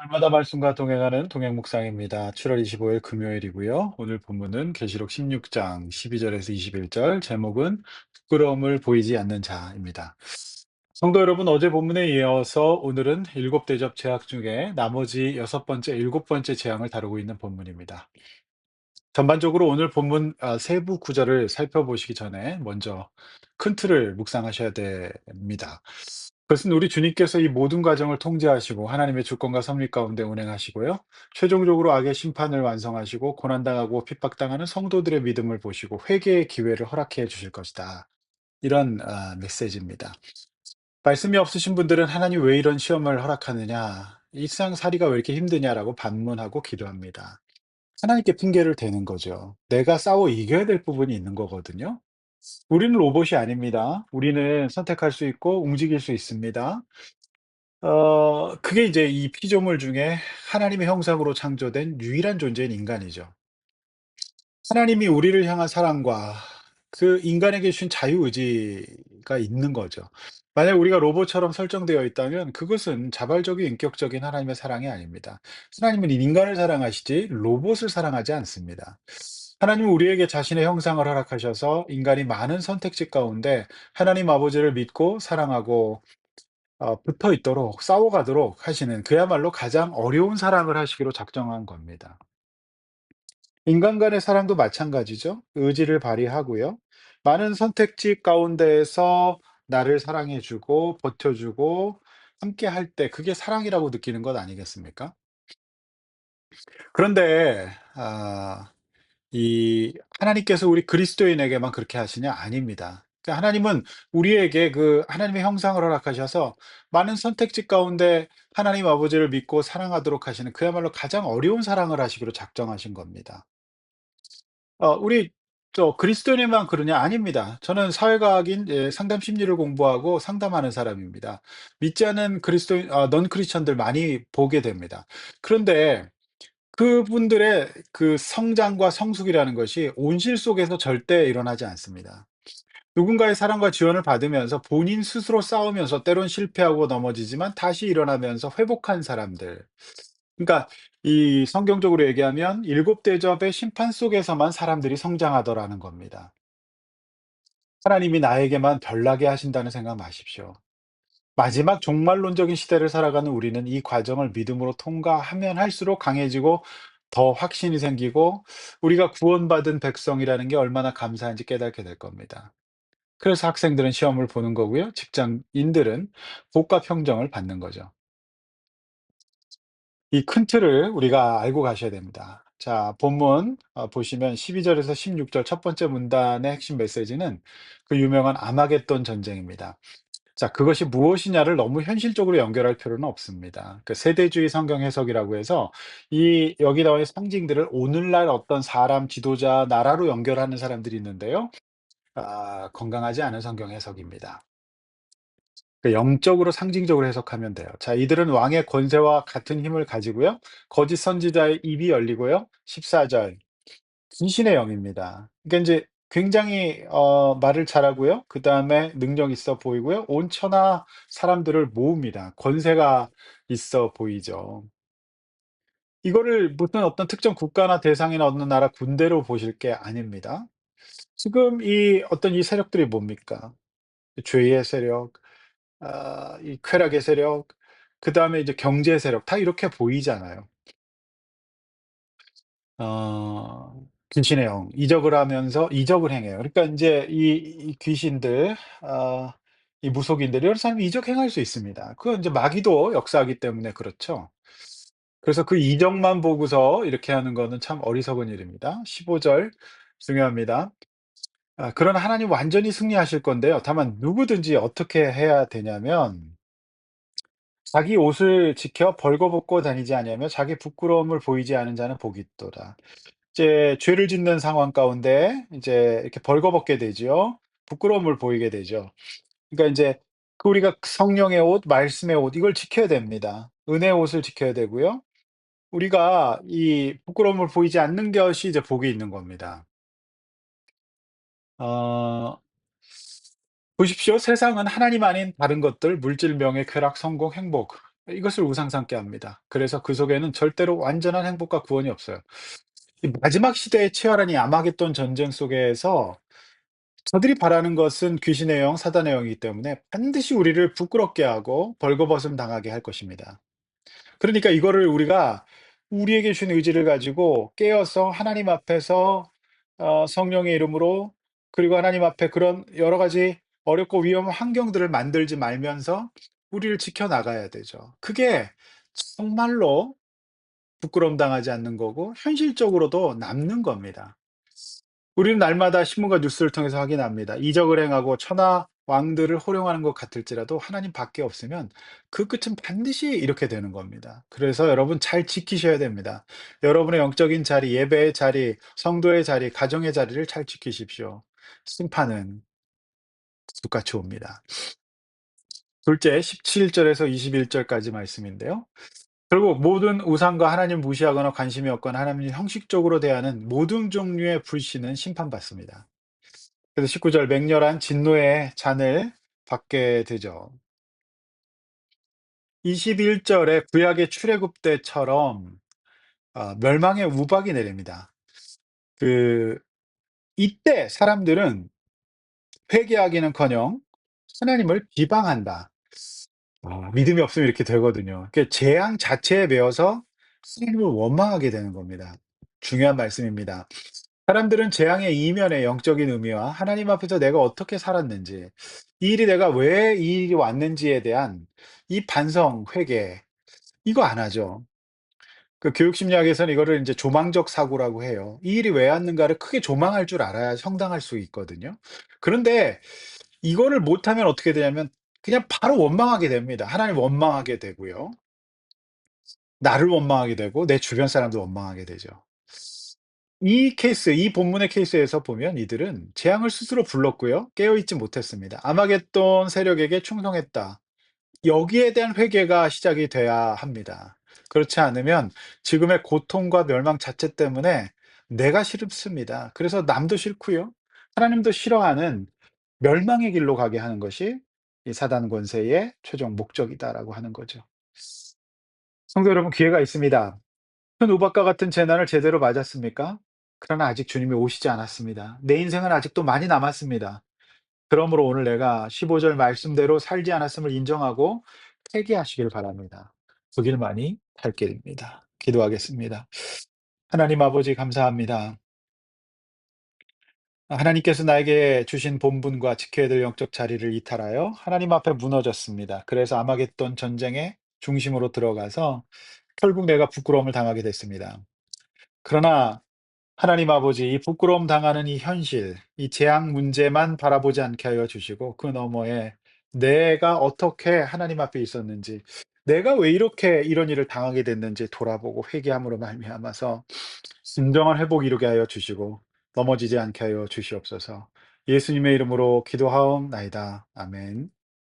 날마다 말씀과 동행하는 동행 묵상입니다. 7월 25일 금요일이고요. 오늘 본문은 계시록 16장 12절에서 21절, 제목은 부끄러움을 보이지 않는 자입니다. 성도 여러분, 어제 본문에 이어서 오늘은 일곱 대접 재앙 중에 나머지 여섯 번째, 일곱 번째 재앙을 다루고 있는 본문입니다. 전반적으로 오늘 본문 아, 세부 구절을 살펴보시기 전에 먼저 큰 틀을 묵상하셔야 됩니다. 그것은 우리 주님께서 이 모든 과정을 통제하시고 하나님의 주권과 섭리 가운데 운행하시고요. 최종적으로 악의 심판을 완성하시고 고난당하고 핍박당하는 성도들의 믿음을 보시고 회개의 기회를 허락해 주실 것이다. 이런 아, 메시지입니다. 말씀이 없으신 분들은 하나님 왜 이런 시험을 허락하느냐, 일상살이가 왜 이렇게 힘드냐라고 반문하고 기도합니다. 하나님께 핑계를 대는 거죠. 내가 싸워 이겨야 될 부분이 있는 거거든요. 우리는 로봇이 아닙니다. 우리는 선택할 수 있고 움직일 수 있습니다. 어 그게 이제 이 피조물 중에 하나님의 형상으로 창조된 유일한 존재인 인간이죠. 하나님이 우리를 향한 사랑과 그 인간에게 주신 자유의지가 있는 거죠. 만약 우리가 로봇처럼 설정되어 있다면 그것은 자발적이고 인격적인 하나님의 사랑이 아닙니다. 하나님은 인간을 사랑하시지 로봇을 사랑하지 않습니다. 하나님은 우리에게 자신의 형상을 허락하셔서 인간이 많은 선택지 가운데 하나님 아버지를 믿고 사랑하고 어, 붙어 있도록 싸워가도록 하시는 그야말로 가장 어려운 사랑을 하시기로 작정한 겁니다. 인간 간의 사랑도 마찬가지죠. 의지를 발휘하고요. 많은 선택지 가운데에서 나를 사랑해 주고 버텨 주고 함께 할 때 그게 사랑이라고 느끼는 것 아니겠습니까? 그런데 아 이 하나님께서 우리 그리스도인에게만 그렇게 하시냐? 아닙니다. 그러니까 하나님은 우리에게 그 하나님의 형상을 허락하셔서 많은 선택지 가운데 하나님 아버지를 믿고 사랑하도록 하시는 그야말로 가장 어려운 사랑을 하시기로 작정하신 겁니다. 어 우리 저 그리스도인에만 그러냐? 아닙니다. 저는 사회과학인 예 상담 심리를 공부하고 상담하는 사람입니다. 믿지 않는 그리스도인 아 넌 크리스천들 많이 보게 됩니다. 그런데 그분들의 그 성장과 성숙이라는 것이 온실 속에서 절대 일어나지 않습니다. 누군가의 사랑과 지원을 받으면서 본인 스스로 싸우면서 때론 실패하고 넘어지지만 다시 일어나면서 회복한 사람들. 그러니까 이 성경적으로 얘기하면 일곱 대접의 심판 속에서만 사람들이 성장하더라는 겁니다. 하나님이 나에게만 별나게 하신다는 생각 마십시오. 마지막 종말론적인 시대를 살아가는 우리는 이 과정을 믿음으로 통과하면 할수록 강해지고 더 확신이 생기고 우리가 구원받은 백성이라는 게 얼마나 감사한지 깨닫게 될 겁니다. 그래서 학생들은 시험을 보는 거고요. 직장인들은 복과 평정을 받는 거죠. 이 큰 틀을 우리가 알고 가셔야 됩니다. 자, 본문 어, 보시면 12절에서 16절 첫 번째 문단의 핵심 메시지는 그 유명한 아마겟돈 전쟁입니다. 자, 그것이 무엇이냐를 너무 현실적으로 연결할 필요는 없습니다. 그 세대주의 성경 해석이라고 해서 이 여기 있는 상징들을 오늘날 어떤 사람, 지도자, 나라로 연결하는 사람들이 있는데요. 아, 건강하지 않은 성경 해석입니다. 그 영적으로 상징적으로 해석하면 돼요. 자, 이들은 왕의 권세와 같은 힘을 가지고요. 거짓 선지자의 입이 열리고요. 14절. 귀신의 영입니다. 그러니까 인제 굉장히 어 말을 잘하고요. 그 다음에 능력 있어 보이고요. 온 천하 사람들을 모읍니다. 권세가 있어 보이죠. 이거를 무슨 어떤 특정 국가나 대상이나 어느 나라 군대로 보실 게 아닙니다. 지금 이 어떤 이 세력들이 뭡니까? 죄의 세력, 아 이 쾌락의 세력, 그 다음에 이제 경제 세력 다 이렇게 보이잖아요. 어 귀신의 영, 이적을 하면서 이적을 행해요. 그러니까 인제 이 이 귀신들 아 이 무속인들 이런 사람이 이적 행할 수 있습니다. 그건 인제 마귀도 역사하기 때문에 그렇죠. 그래서 그 이적만 보고서 이렇게 하는 거는 참 어리석은 일입니다. 15절 중요합니다. 아 그러나 하나님 완전히 승리하실 건데요. 다만 누구든지 어떻게 해야 되냐면 자기 옷을 지켜 벌거벗고 다니지 아니하며 자기 부끄러움을 보이지 않은 자는 복이 있도다. 이제 죄를 짓는 상황 가운데 이제 이렇게 벌거벗게 되지요. 부끄러움을 보이게 되죠. 그러니까 인제 그 우리가 성령의 옷, 말씀의 옷 이걸 지켜야 됩니다. 은혜의 옷을 지켜야 되고요. 우리가 이 부끄러움을 보이지 않는 것이 이제 복이 있는 겁니다. 어 보십시오. 세상은 하나님 아닌 다른 것들, 물질, 명예, 쾌락, 성공, 행복 이것을 우상 삼게 합니다. 그래서 그 속에는 절대로 완전한 행복과 구원이 없어요. 이 마지막 시대에 치열한 이 아마겟돈 전쟁 속에서 저들이 바라는 것은 귀신의 영, 사단의 영이기 때문에 반드시 우리를 부끄럽게 하고 벌거벗음 당하게 할 것입니다. 그러니까 이거를 우리가 우리에게 주신 의지를 가지고 깨어서 하나님 앞에서 어 성령의 이름으로 그리고 하나님 앞에 그런 여러 가지 어렵고 위험한 환경들을 만들지 말면서 우리를 지켜 나가야 되죠. 그게 정말로 부끄러움 당하지 않는 거고 현실적으로도 남는 겁니다. 우리는 날마다 신문과 뉴스를 통해서 확인합니다. 이적을 행하고 천하 왕들을 호령하는 것 같을지라도 하나님 밖에 없으면 그 끝은 반드시 이렇게 되는 겁니다. 그래서 여러분 잘 지키셔야 됩니다. 여러분의 영적인 자리, 예배의 자리, 성도의 자리, 가정의 자리를 잘 지키십시오. 심판은 똑같이 옵니다. 둘째, 17절에서 21절까지 말씀인데요. 결국 모든 우상과 하나님 무시하거나 관심이 없거나 하나님을 형식적으로 대하는 모든 종류의 불신은 심판받습니다. 그래서 19절 맹렬한 진노의 잔을 받게 되죠. 21절에 구약의 출애굽 때처럼 아 멸망의 우박이 내립니다. 그 이때 사람들은 회개하기는커녕 하나님을 비방한다. 아 믿음이 없으면 이렇게 되거든요. 그 재앙 자체에 매여서 하나님을 원망하게 되는 겁니다. 중요한 말씀입니다. 사람들은 재앙의 이면의 영적인 의미와 하나님 앞에서 내가 어떻게 살았는지, 이 일이 내가 왜 이 일이 왔는지에 대한 이 반성, 회개 이거 안 하죠. 그 교육 심리학에서는 이거를 인제 조망적 사고라고 해요. 이 일이 왜 왔는가를 크게 조망할 줄 알아야 성당할 수 있거든요. 그런데 이거를 못하면 어떻게 되냐면 그냥 바로 원망하게 됩니다. 하나님 원망하게 되고요. 나를 원망하게 되고 내 주변 사람도 원망하게 되죠. 이 케이스, 이 본문의 케이스에서 보면 이들은 재앙을 스스로 불렀고요. 깨어 있지 못했습니다. 아마겟돈 세력에게 충성했다. 여기에 대한 회개가 시작이 돼야 합니다. 그렇지 않으면 지금의 고통과 멸망 자체 때문에 내가 싫습니다. 그래서 남도 싫고요. 하나님도 싫어하는 멸망의 길로 가게 하는 것이 이 사단 권세의 최종 목적이다라고 하는 거죠. 성도 여러분 기회가 있습니다. 큰 우박과 같은 재난을 제대로 맞았습니까? 그러나 아직 주님이 오시지 않았습니다. 내 인생은 아직도 많이 남았습니다. 그러므로 오늘 내가 15절 말씀대로 살지 않았음을 인정하고 회개하시길 바랍니다. 그 길만이 갈 길입니다. 기도하겠습니다. 하나님 아버지 감사합니다. 하나님께서 나에게 주신 본분과 지켜야 될 영적 자리를 이탈하여 하나님 앞에 무너졌습니다. 그래서 아마겟돈 전쟁의 중심으로 들어가서 결국 내가 부끄러움을 당하게 됐습니다. 그러나 하나님 아버지, 이 부끄러움 당하는 이 현실, 이 재앙 문제만 바라보지 않게 하여 주시고 그 너머에 내가 어떻게 하나님 앞에 있었는지, 내가 왜 이렇게 이런 일을 당하게 됐는지 돌아보고 회개함으로 말미암아서 진정한 회복 이루게 하여 주시고 넘어지지 않게 하여 주시옵소서. 예수님의 이름으로 기도하옵나이다. 아멘.